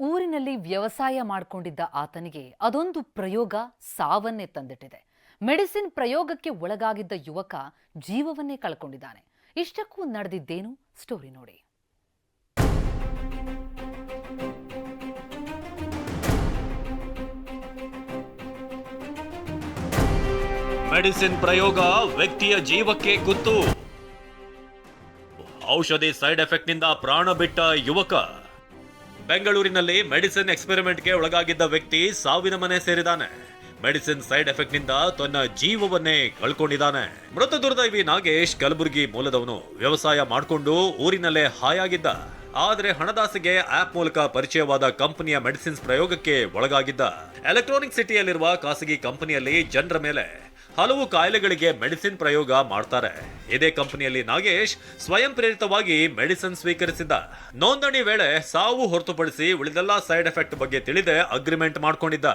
ಊರಿನಲ್ಲಿ ವ್ಯವಸಾಯ ಮಾಡಿಕೊಂಡಿದ್ದ ಆತನಿಗೆ ಅದೊಂದು ಪ್ರಯೋಗ ಸಾವನ್ನೇ ತಂದಿಟ್ಟಿದೆ. ಮೆಡಿಸಿನ್ ಪ್ರಯೋಗಕ್ಕೆ ಒಳಗಾಗಿದ್ದ ಯುವಕ ಜೀವವನ್ನೇ ಕಳ್ಕೊಂಡಿದ್ದಾನೆ. ಇಷ್ಟಕ್ಕೂ ನಡೆದಿದ್ದೇನು? ಸ್ಟೋರಿ ನೋಡಿ. ಮೆಡಿಸಿನ್ ಪ್ರಯೋಗ ವ್ಯಕ್ತಿಯ ಜೀವಕ್ಕೆ ಗುತ್ತು. ಔಷಧಿ ಸೈಡ್ ಎಫೆಕ್ಟ್ನಿಂದ ಪ್ರಾಣ ಬಿಟ್ಟ ಯುವಕ. ಬೆಂಗಳೂರಿನಲ್ಲಿ ಮೆಡಿಸಿನ್ ಎಕ್ಸ್ಪೆರಿಮೆಂಟ್ಗೆ ಒಳಗಾಗಿದ್ದ ವ್ಯಕ್ತಿ ಸಾವಿನ ಮನೆ ಸೇರಿದಾನೆ ಮೆಡಿಸಿನ್ ಸೈಡ್ ಎಫೆಕ್ಟ್ನಿಂದ ತನ್ನ ಜೀವವನ್ನೇ ಕಳ್ಕೊಂಡಿದ್ದಾನೆ. ಮೃತ ದುರ್ದೈವಿ ನಾಗೇಶ್ ಕಲಬುರಗಿ ಮೂಲದವನು ವ್ಯವಸಾಯ ಮಾಡಿಕೊಂಡು ಊರಿನಲ್ಲೇ ಹಾಯಾಗಿದ್ದ. ಆದರೆ ಹಣದಾಸಿಗೆ ಆಪ್ ಮೂಲಕ ಪರಿಚಯವಾದ ಕಂಪನಿಯ ಮೆಡಿಸಿನ್ಸ್ ಪ್ರಯೋಗಕ್ಕೆ ಒಳಗಾಗಿದ್ದ. ಎಲೆಕ್ಟ್ರಾನಿಕ್ ಸಿಟಿಯಲ್ಲಿರುವ ಖಾಸಗಿ ಕಂಪನಿಯಲ್ಲಿ ಜನರ ಮೇಲೆ ಹಲವು ಕಾಯಿಲೆಗಳಿಗೆ ಮೆಡಿಸಿನ್ ಪ್ರಯೋಗ ಮಾಡ್ತಾರೆ. ಇದೇ ಕಂಪನಿಯಲ್ಲಿ ನಾಗೇಶ್ ಸ್ವಯಂ ಪ್ರೇರಿತವಾಗಿ ಮೆಡಿಸಿನ್ ಸ್ವೀಕರಿಸಿದ್ದ. ನೋಂದಣಿ ವೇಳೆ ಸಾವು ಹೊರತುಪಡಿಸಿ ಉಳಿದೆಲ್ಲ ಸೈಡ್ ಎಫೆಕ್ಟ್ ಬಗ್ಗೆ ತಿಳಿದೆ ಅಗ್ರಿಮೆಂಟ್ ಮಾಡ್ಕೊಂಡಿದ್ದ.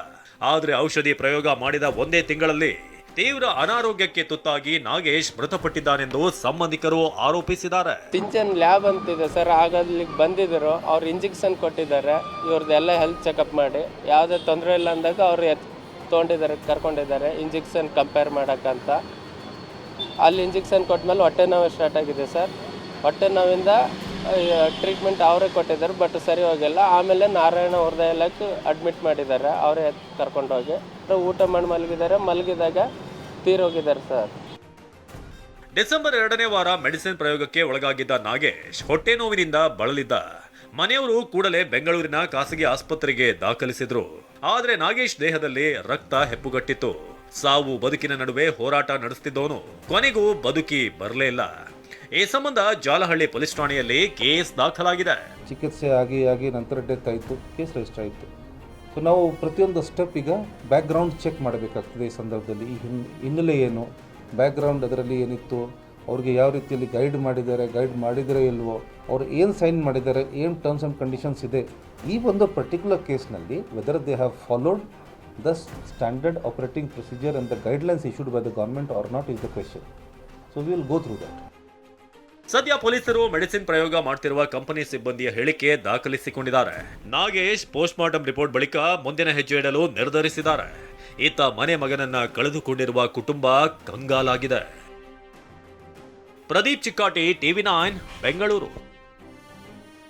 ಆದರೆ ಔಷಧಿ ಪ್ರಯೋಗ ಮಾಡಿದ ಒಂದೇ ತಿಂಗಳಲ್ಲಿ ತೀವ್ರ ಅನಾರೋಗ್ಯಕ್ಕೆ ತುತ್ತಾಗಿ ನಾಗೇಶ್ ಮೃತಪಟ್ಟಿದ್ದಾನೆಂದು ಸಂಬಂಧಿಕರು ಆರೋಪಿಸಿದ್ದಾರೆ. ಪಿಂಚನ್ ಲ್ಯಾಬ್ ಅಂತಿದೆ ಸರ್ ಆಗ ಅಲ್ಲಿಗೆ ಬಂದಿದ್ರು. ಅವ್ರು ಇಂಜೆಕ್ಷನ್ ಕೊಟ್ಟಿದ್ದಾರೆ. ಇವ್ರದ್ದೆಲ್ಲ ಹೆಲ್ತ್ ಚೆಕಪ್ ಮಾಡಿ. ಯಾವುದೇ ತೊಂದರೆ ಇಲ್ಲ ಅಂದಾಗ ಅವ್ರು ತೊಗೊಂಡಿದ್ದಾರೆ, ಕರ್ಕೊಂಡಿದ್ದಾರೆ. Injection compare ಮಾಡೋಕ್ಕಂತ. ಅಲ್ಲಿ ಇಂಜೆಕ್ಷನ್ ಕೊಟ್ಮೇಲೆ ಹೊಟ್ಟೆ ನೋವು ಸ್ಟಾರ್ಟ್ ಆಗಿದೆ ಸರ್. ಹೊಟ್ಟೆ ನೋವಿಂದ ಟ್ರೀಟ್ಮೆಂಟ್ ಅವರೇ ಕೊಟ್ಟಿದ್ದಾರೆ, ಬಟ್ ಸರಿ ಹೋಗಿಲ್ಲ ಆಮೇಲೆ ನಾರಾಯಣ ಹೃದಯಲಕ್ಕೆ ಅಡ್ಮಿಟ್ ಮಾಡಿದ್ದಾರೆ, ಅವರೇ ಕರ್ಕೊಂಡೋಗಿ. ಊಟ ಮಾಡಿ ಮಲಗಿದ್ದಾರೆ. ಮಲಗಿದಾಗ ತೀರೋಗಿದ್ದಾರೆ ಸರ್. ಡಿಸೆಂಬರ್ ಎರಡನೇ ವಾರ ಮೆಡಿಸಿನ್ ಪ್ರಯೋಗಕ್ಕೆ ಒಳಗಾಗಿದ್ದ ನಾಗೇಶ್ ಹೊಟ್ಟೆ ನೋವಿನಿಂದ ಬಳಲಿದ್ದ. ಮನೆಯವರು ಕೂಡಲೇ ಬೆಂಗಳೂರಿನ ಖಾಸಗಿ ಆಸ್ಪತ್ರೆಗೆ ದಾಖಲಿಸಿದ್ರು. ಆದರೆ ನಾಗೇಶ್ ದೇಹದಲ್ಲಿ ರಕ್ತ ಹೆಪ್ಪುಗಟ್ಟಿತ್ತು. ಸಾವು ಬದುಕಿನ ನಡುವೆ ಹೋರಾಟ ನಡೆಸುತ್ತಿದ್ದವನು ಕೊನೆಗೂ ಬದುಕಿ ಬರಲೇ ಇಲ್ಲ. ಈ ಸಂಬಂಧ ಜಾಲಹಳ್ಳಿ ಪೊಲೀಸ್ ಠಾಣೆಯಲ್ಲಿ ಕೇಸ್ ದಾಖಲಾಗಿದೆ. ಚಿಕಿತ್ಸೆ ಆಗಿ ಆಗಿ ನಂತರ ಡೆತ್ ಆಯಿತು, ಕೇಸ್ ರಿಜಿಸ್ಟರ್ ಆಯಿತು. ಸೊ ನಾವು ಪ್ರತಿಯೊಂದು ಸ್ಟೆಪ್ ಈಗ ಬ್ಯಾಕ್ಗ್ರೌಂಡ್ ಚೆಕ್ ಮಾಡಬೇಕಾಗ್ತದೆ ಈ ಸಂದರ್ಭದಲ್ಲಿ. ಈ ಹಿನ್ನೆಲೆ ಏನು? ಬ್ಯಾಕ್ಗ್ರೌಂಡ್ ಅದರಲ್ಲಿ ಏನಿತ್ತು, ಅವ್ರಿಗೆ ಯಾವ ರೀತಿಯಲ್ಲಿ ಗೈಡ್ ಮಾಡಿದ್ದಾರೆ ಗೈಡ್ ಮಾಡಿದರೆ ಇಲ್ವೋ, ಅವ್ರು ಏನು ಸೈನ್ ಮಾಡಿದ್ದಾರೆ, ಏನು ಟರ್ಮ್ಸ್ ಆ್ಯಂಡ್ ಕಂಡೀಷನ್ಸ್ ಇದೆ, ಈ ಒಂದು ಪರ್ಟಿಕ್ಯುಲರ್ ಕೇಸ್ನಲ್ಲಿ whether they have followed the standard operating procedure and the guidelines issued by the government or not is the question so will go through that ಸದ್ಯ ಪೊಲೀಸರು ಮೆಡಿಸಿನ್ ಪ್ರಯೋಗ ಮಾಡ್ತಿರುವ company ಸಿಬ್ಬಂದಿಯ ಹೇಳಿಕೆ ದಾಖಲಿಸಿಕೊಂಡಿದ್ದಾರೆ. ನಾಗೇಶ್ ಪೋಸ್ಟ್ ಮಾರ್ಟಂ ರಿಪೋರ್ಟ್ ಬಳಿಕ ಮುಂದಿನ ಹೆಜ್ಜೆ ಇಡಲು ನಿರ್ಧರಿಸಿದ್ದಾರೆ. ಈತ ಮನೆ ಮಗನನ್ನ ಕಳೆದುಕೊಂಡಿರುವ ಕುಟುಂಬ ಕಂಗಾಲಾಗಿದೆ. Pradeep Chikkati TV nine Bengaluru.